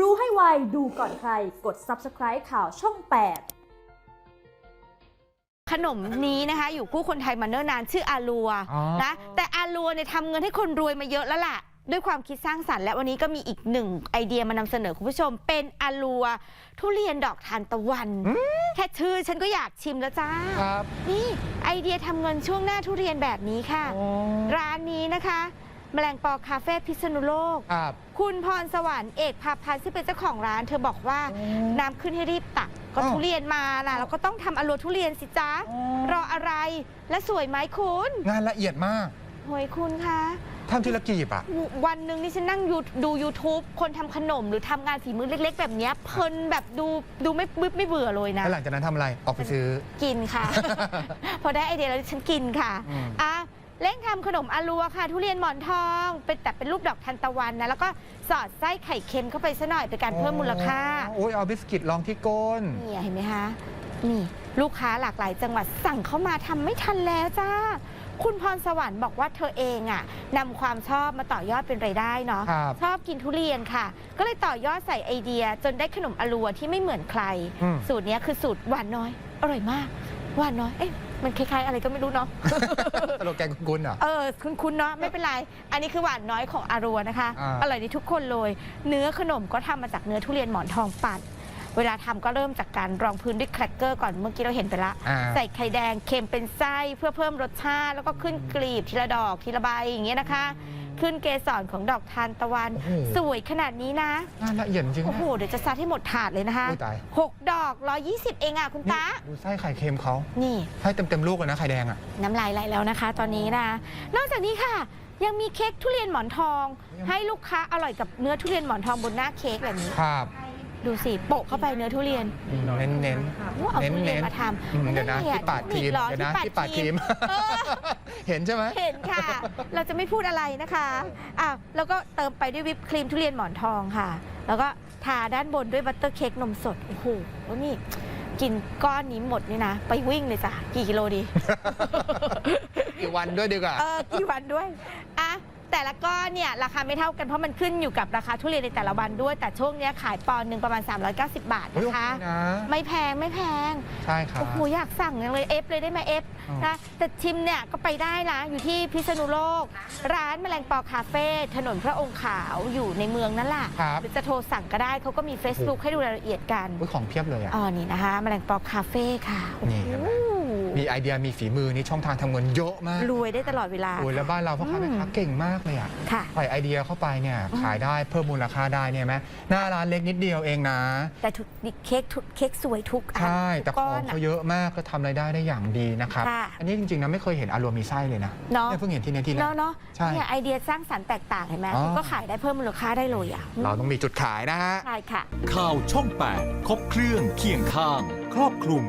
รู้ให้ไว ดูก่อนใคร กด subscribe ข่าวช่อง 8ขนมนี้นะคะ อยู่คู่คนไทยมาเนิ่นนานชื่ออาลัวอ๋อ นะแต่อาลัวเนี่ยทำเงินให้คนรวยมาเยอะแล้วล่ะ ด้วยความคิดสร้างสรรค์และวันนี้ก็มีอีกหนึ่งไอเดียมานำเสนอคุณผู้ชม เป็นอาลัว ทุเรียนดอกทานตะวัน แค่ชื่อฉันก็อยากชิมแล้วจ้า ครับนี่ไอเดียทำเงินช่วงหน้าทุเรียนแบบนี้ค่ะโอ้ร้านนี้นะคะ แมลงปอคาเฟ่พิษณุโลก ครับ คุณพรสวรรค์เอกพาพันธ์ซึ่งเป็นเจ้าของร้าน เธอบอกว่าโอ้น้ำขึ้นให้รีบตัก ก็อ้าวทุเรียนมาล่ะเราก็ต้องทำอรัวทุเรียนสิจ๊ะ อ๋อ รออะไรและสวยไหมคุณงานละเอียดมากโหยคุณคะ ทำทีละกีบอะ วันหนึ่งนี่ฉันนั่งยูดู YouTube คนทำขนมหรือทำงานฝีมือเล็ก ๆ แบบเนี้ยเพลินแบบดูดูไม่บึ๊บไม่เบื่อเลยนะ แล้วหลังจากนั้นทำอะไร ออกไปซื้อ กินค่ะ พอได้ไอเดียแล้วฉันกินค่ะอืม อะ เร่งทำขนมอาลัวค่ะ ทุเรียนหมอนทอง เป็นแต่เป็นรูปดอกทานตะวันนะ แล้วก็สอดไส้ไข่เค็มเข้าไปซะหน่อยเป็นการเพิ่มมูลค่าโอ้ยเอาบิสกิตรองที่ก้นนี่เห็นไหมคะนี่ลูกค้าหลากหลายจังหวัดสั่งเข้ามาทำไม่ทันแล้วจ้าคุณพรสวรรค์บอกว่าเธอเองอะ่ะนำความชอบมาต่อยอดเป็นไรายได้เนาะครับชอบกินทุเรียนค่ะ ก็เลยต่อยอดใส่ไอเดีย จนได้ขนมอลัวที่ไม่เหมือนใครอืมสูตรเนี้ยคือสูตรหวานน้อย อร่อยมากหวานน้อยเอ๊ะ มันคล้ายๆอะไรก็ไม่รู้เนาะ ตลกแกงกุนๆเหรอ เออคุณคุณเนาะไม่เป็นไร อันนี้คือหวานน้อยของอารัวนะคะ อ่า อร่อยดีทุกคนเลย เนื้อขนมก็ทำมาจากเนื้อทุเรียนหมอนทองปั่น เวลาทำก็เริ่มจากการรองพื้นด้วยแครกเกอร์ก่อนเมื่อกี้เราเห็นไปละ อ่า ใส่ไข่แดงเค็มเป็นไส้เพื่อเพิ่มรสชาติ แล้วก็ขึ้นกลีบทีละดอกทีละใบอย่างเงี้ยนะคะ ขึ้นเกสรของดอกทานตะวัน โอ้โห สวยขนาดนี้นะงานละเอียดจริงๆโอ้นะ โห เดี๋ยวจะซัดให้หมดถาดเลยนะคะอุ๊ยตาย หกดอก 120 เองอะคุณนี่ตา ดูไส้ไข่เค็มเขานี่ ให้เต็มๆลูกเลยนะไข่แดงอะ น้ำลายไหลแล้วนะคะ ตอนนี้นะ นอกจากนี้ค่ะ ยังมีเค้กทุเรียนหมอนทอง ยัง ให้ลูกค้าอร่อยกับเนื้อทุเรียนหมอนทองบนหน้าเค้กแบบนี้ ครับ ดูสิโปะเข้าไปเนื้อทุเรียนเน้นๆเน้นโอ้เอาเน้นทุเรียนเน้นมาทำอืมเดี๋ยวนะไม่ที่ปาดครีมหรอเดี๋ยวนะที่ที่ปาดครีมเออเห็นใช่ไหมเห็นค่ะ เราจะไม่พูดอะไรนะคะอะแล้วก็เติมไปด้วยวิปครีมทุเรียนหมอนทองค่ะ แล้วก็ทาด้านบนด้วยบัตเตอร์เค้กนมสดโอ้โหนี่กินก้อนนี้หมดนี่นะ ไปวิ่งเลยจ้ะกี่กิโลดี กี่วันด้วยดีกว่า เออกี่วันด้วยอะ แต่ละก้อนเนี่ยราคาไม่เท่ากันเพราะมันขึ้นอยู่กับราคาทุเรียนในแต่ละวันด้วย แต่ช่วงเนี้ยขายปอนด์หนึ่งประมาณ 390 บาทเฮ้ยนะคะ โอเคนะ ไม่แพงไม่แพง ใช่ครับ โอ้โหอยากสั่งจังเลยเอฟเลยได้ไหมเอฟอ๋อ นะแต่ชิมเนี่ยก็ไปได้นะอยู่ที่พิษณุโลก ร้านแมลงปอคาเฟ่ถนนพระองค์ขาวอยู่ในเมืองนั่นแหละครับ หรือจะโทรสั่งก็ได้เขาก็มี Facebook ให้ดูรายละเอียดกันอุ๊ยของเพียบเลยอะ อ๋อนี่นะคะ แมลงปอคาเฟ่ค่ะโอ้นี่โหเห็นไหม มีไอเดียมีฝีมือนี่ช่องทางทำเงินเยอะมากรวยได้ตลอดเวลา โอ้ยแล้วบ้านเราพ่อค้าอืมแม่ค้าเก่งมากเลยอะค่ะใส่ไอเดียเข้าไปเนี่ยขายได้เพิ่มมูลค่าได้เนี่ยไหมหน้าร้านเล็กนิดเดียวเองนะ แต่ทุกเค้กทุกเค้กสวยทุกอันใช่แต่ทุกขก้องนเขาอะเยอะมากก็ทำรายได้ได้อย่างดีนะครับ ค่ะอันนี้จริงๆนะไม่เคยเห็นอารวมีไส้เลยนะเนาะเนี่ยเพิ่งเห็นที่เนี้ที่แรเนาะกเนาะใช่เนี่ยไอเดียสร้างสรรค์แตกต่างเห็นไหมอ๋อคุณก็ขายได้เพิ่มมูลค่าได้เลยอะเราต้องมีจุดขายนะฮะ ใช่ค่ะ ข่าวช่อง 8 ครบเครื่องเคียงข้าง ครอบคลุม